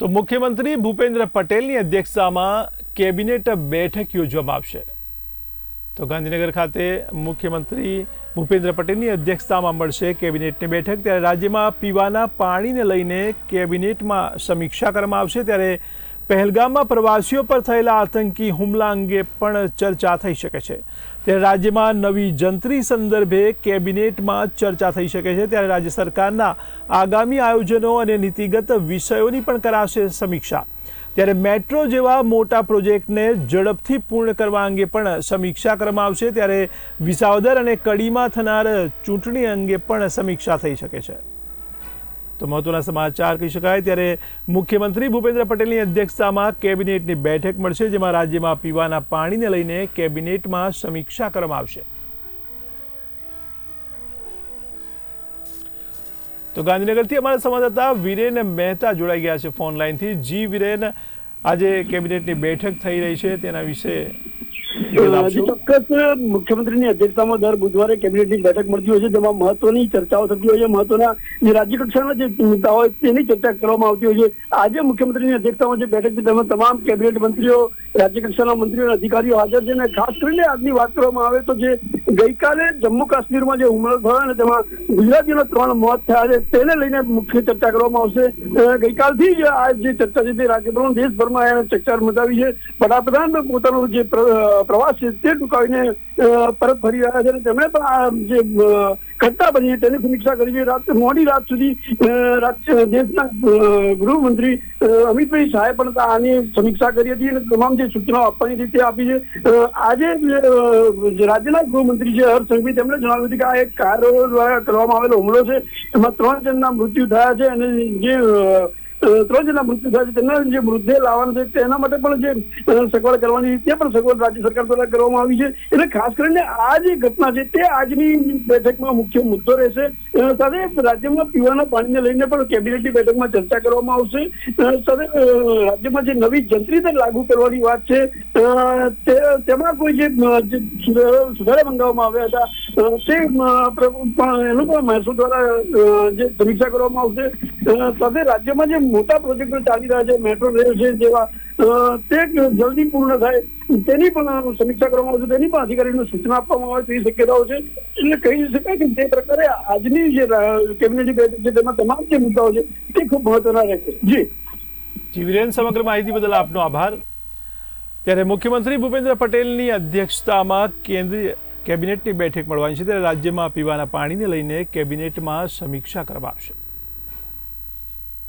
તો મુખ્યમંત્રી ભૂપેન્દ્ર પટેલની અધ્યક્ષતામાં કેબિનેટ બેઠક યોજવામાં આવશે. તો ગાંધીનગર ખાતે મુખ્યમંત્રી ભૂપેન્દ્ર પટેલની અધ્યક્ષતામાં મળશે કેબિનેટની બેઠક. ત્યારે રાજ્યમાં પીવાના પાણીને લઈને કેબિનેટમાં સમીક્ષા કરવામાં આવશે. ત્યારે પહેલગામમાં પ્રવાસીઓ પર થયેલા આતંકી હુમલા અંગે પણ ચર્ચા થઈ શકે છે. ત્યારે રાજ્યમાં નવી જંત્રી સંદર્ભે કેબિનેટમાં ચર્ચા થઈ શકે છે. ત્યારે રાજ્ય સરકારના આગામી આયોજનો અને નીતિગત વિષયોની પણ કરાશે સમીક્ષા. ત્યારે મેટ્રો જેવા મોટા પ્રોજેક્ટને ઝડપથી પૂર્ણ કરવા અંગે પણ સમીક્ષા કરવામાં આવશે. ત્યારે વિસાવદર અને કડીમાં થનાર ચૂંટણી અંગે પણ સમીક્ષા થઈ શકે છે. તો મહત્વના સમાચાર કહી શકાય. ત્યારે મુખ્યમંત્રી ભૂપેન્દ્ર પટેલની અધ્યક્ષતામાં કેબિનેટની બેઠક મળશે, જેમાં રાજ્યમાં પીવાના પાણીને લઈને કેબિનેટમાં સમીક્ષા કરવામાં આવશે. તો ગાંધીનગરથી અમારા સંવાદદાતા વિરેન મહેતા જોડાઈ ગયા છે ફોન લાઈનથી જી વિરેન, આજે કેબિનેટની બેઠક થઈ રહી છે, તેના વિશે ચોક્કસ, મુખ્યમંત્રીની અધ્યક્ષતામાં દર બુધવારે કેબિનેટની બેઠક મળતી હોય છે, જેમાં મહત્વની ચર્ચાઓ થતી હોય છે. મહત્વના જે રાજ્ય કક્ષાના જે મુદ્દા હોય તેની ચર્ચા કરવામાં આવતી હોય છે. આજે મુખ્યમંત્રીની અધ્યક્ષતામાં જે બેઠક છે, તેમાં તમામ કેબિનેટ મંત્રીઓ, રાજ્ય કક્ષાના મંત્રીઓ અધિકારીઓ હાજર છે અને ખાસ કરીને આજની વાત કરવામાં આવે તો જે ગઈકાલે જમ્મુ કાશ્મીરમાં જે હુમલો થયો અને તેમાં ગુજરાતીઓના ત્રણ મોત થયા છે, તેને લઈને મુખ્ય ચર્ચા કરવામાં આવશે. ગઈકાલથી જ આ જે ચર્ચા છે તે રાજ્યભરમાં દેશભરમાં એને ચર્ચા મચાવી છે. વડાપ્રધાન પોતાનો જે પ્રવાસ છે તે ટૂંકાવીને પરત ફરી રહ્યા છે અને તેમણે પણ આ જે ઘટના બની તેની સમીક્ષા કરી રાત મોડી રાત સુધી દેશના ગૃહમંત્રી અમિતભાઈ શાહે પણ આની સમીક્ષા કરી હતી અને તમામ જે સૂચનાઓ આપવાની રીતે આપી છે. આજે રાજ્યના ગૃહમંત્રી છે, હર્ષ સંઘવી, તેમણે જણાવ્યું હતું કે આ એક કારો દ્વારા કરવામાં આવેલો હુમલો છે. એમાં ત્રણ જણના મૃત્યુ થયા છે અને જે ત્રણ મૃત્યુ થયા છે તેના જે મૃતદેહ લાવવાનો છે, તેના માટે પણ જે સગવડ કરવાની તે પણ સગવડ રાજ્ય સરકાર દ્વારા કરવામાં આવી છે. એટલે ખાસ કરીને આ જે ઘટના છે, તે આજની બેઠકમાં મુખ્ય મુદ્દો રહેશે. સાથે રાજ્યમાં પીવાના પાણીને લઈને પણ કેબિનેટની બેઠકમાં ચર્ચા કરવામાં આવશે. સાથે રાજ્યમાં જે નવી જંત્રી લાગુ કરવાની વાત છે. તેમાં કોઈ જે સુધારા મંગાવવામાં આવ્યા હતા તે પણ મહેસૂલ દ્વારા જે સમીક્ષા કરવામાં આવશે. સાથે રાજ્યમાં જે મોટા પ્રોજેક્ટો ચાલી રહ્યા છે, મેટ્રો રેલ છે, જેવા તે તેની પણ સમીક્ષા કરવામાં આવશે, તેની પણ અધિકારીઓને સૂચના આપવામાં આવે તેવી શક્યતાઓ છે. એટલે કહી શકાય કે તે પ્રકારે આજની જે કેબિનેટ બેઠક છે, તેમાં તમામ જે મુદ્દાઓ છે, તે ખૂબ મહત્વના રહેશે. જી. જી, વિરેન, સમગ્ર માહિતી બદલ આપનો આભાર. ત્યારે મુખ્યમંત્રી ભૂપેન્દ્ર પટેલની અધ્યક્ષતામાં કેન્દ્રીય કેબિનેટની બેઠક મળવાની છે ત્યારે રાજ્યમાં પીવાના પાણીને લઈને કેબિનેટમાં સમીક્ષા કરવા આવશે.